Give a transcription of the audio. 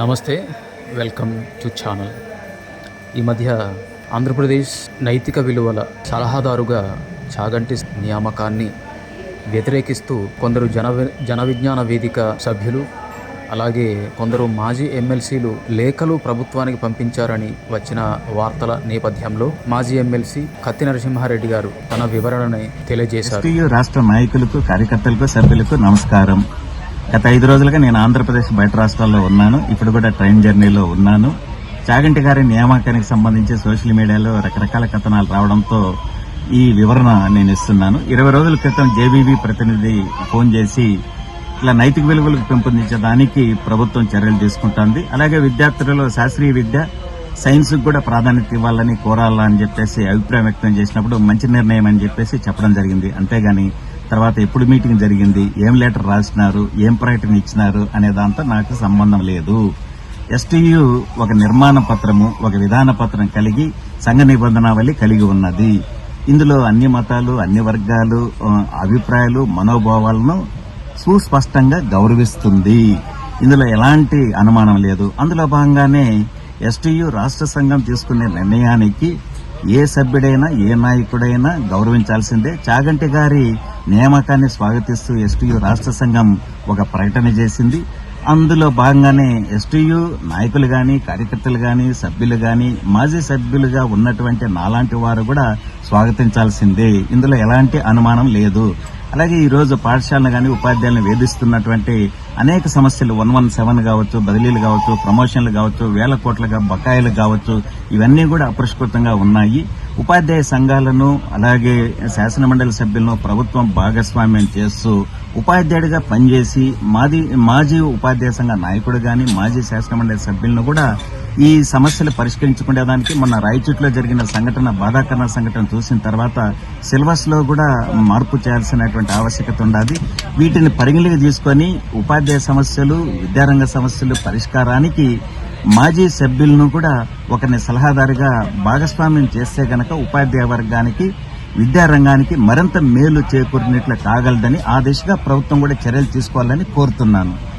నమస్తే welcome to channel. ఈ మధ్య ఆంధ్రప్రదేశ్ నైతిక విలువల సలహాదారుగా చాగంటి నియామకాన్ని వ్యతిరేకిస్తూ కొందరు జన జన విజ్ఞాన వేదిక సభ్యులు అలాగే కొందరు మాజీ ఎమ్మెల్సీలు లేఖలు ప్రభుత్వానికి పంపించారని వచ్చిన వార్తల నేపథ్యంలో మాజీ ఎమ్మెల్సీ కత్తి నరసింహారెడ్డి గారు తన వివరణని తెలియజేశారు. రాష్ట్ర నాయకులకు కార్యకర్తలకు సభ్యులకు నమస్కారం. గత ఐదు రోజులుగా నేను ఆంధ్రప్రదేశ్ బయట రాష్ట్రాల్లో ఉన్నాను. ఇప్పుడు కూడా ట్రైన్ జర్నీలో ఉన్నాను. చాగంటి గారి నియామకానికి సంబంధించి సోషల్ మీడియాలో రకరకాల కథనాలు రావడంతో ఈ వివరణ నేను ఇస్తున్నాను. ఇరవై రోజుల క్రితం జేబీబీ ప్రతినిధి ఫోన్ చేసి ఇట్లా నైతిక విలువలకు పెంపొందించడానికి ప్రభుత్వం చర్యలు తీసుకుంటోంది. అలాగే విద్యార్థులలో శాస్త్రీయ విద్య సైన్స్కి కూడా ప్రాధాన్యత ఇవ్వాలని కోరాలా అని చెప్పేసి అభిప్రాయం వ్యక్తం చేసినప్పుడు మంచి నిర్ణయం అని చెప్పేసి చెప్పడం జరిగింది. అంతేగాని తర్వాత ఎప్పుడు మీటింగ్ జరిగింది ఏం లెటర్ రాసినారు ఏం ప్రకటన ఇచ్చినారు అనే దాంతో నాకు సంబంధం లేదు. ఎస్టీయు ఒక నిర్మాణ పత్రము ఒక విధాన పత్రం కలిగి సంఘ నిబంధనావళి కలిగి ఉన్నది. ఇందులో అన్ని మతాలు అన్ని వర్గాలు అభిప్రాయాలు మనోభావాలను సుస్పష్టంగా గౌరవిస్తుంది. ఇందులో ఎలాంటి అనుమానం లేదు. అందులో భాగంగానే ఎస్టీయు రాష్ట్ర సంఘం తీసుకునే నిర్ణయానికి ఏ సభ్యుడైనా ఏ నాయకుడైనా గౌరవించాల్సిందే. చాగంటి గారి నియామకాన్ని స్వాగతిస్తూ ఎస్టీయు రాష్ట్ర సంఘం ఒక ప్రకటన చేసింది. అందులో భాగంగానే ఎస్టీయు నాయకులు గాని కార్యకర్తలు గాని సభ్యులు గాని మాజీ సభ్యులుగా ఉన్నటువంటి నాలాంటి వారు కూడా స్వాగతించాల్సిందే. ఇందులో ఎలాంటి అనుమానం లేదు. అలాగే ఈరోజు పాఠశాలను కానీ ఉపాధ్యాయులను వేధిస్తున్నటువంటి అనేక సమస్యలు వన్ వన్ సెవెన్ కావచ్చు బదిలీలు కావచ్చు ప్రమోషన్లు కావచ్చు వేల కోట్లుగా బకాయిలు కావచ్చు ఇవన్నీ కూడా అపరిష్కృతంగా ఉన్నాయి. ఉపాధ్యాయ సంఘాలను అలాగే శాసనమండలి సభ్యులను ప్రభుత్వం భాగస్వామ్యం చేస్తూ ఉపాధ్యాయుడిగా పనిచేసి మాది మాజీ ఉపాధ్యాయ సంఘ నాయకుడు కానీ మాజీ శాసనమండలి సభ్యులను కూడా ఈ సమస్యలు పరిష్కరించుకునేదానికి మొన్న రాయచూట్లో జరిగిన సంఘటన బాధాకరణ సంఘటన చూసిన తర్వాత సిలబస్లో కూడా మార్పు చేయాల్సినటువంటి ఆవశ్యకత ఉండాలి. వీటిని పరిగణలోకి తీసుకొని ఉపాధ్యాయ సమస్యలు విద్యారంగ సమస్యలు పరిష్కారానికి మాజీ సభ్యులను కూడా ఒకరిని సలహాదారుగా భాగస్వామ్యం చేస్తే గనక ఉపాధ్యాయ వర్గానికి విద్యారంగానికి మరింత మేలు చేకూరినట్లు కాగలదని ఆ దిశగా ప్రభుత్వం కూడా చర్యలు తీసుకోవాలని కోరుతున్నాను.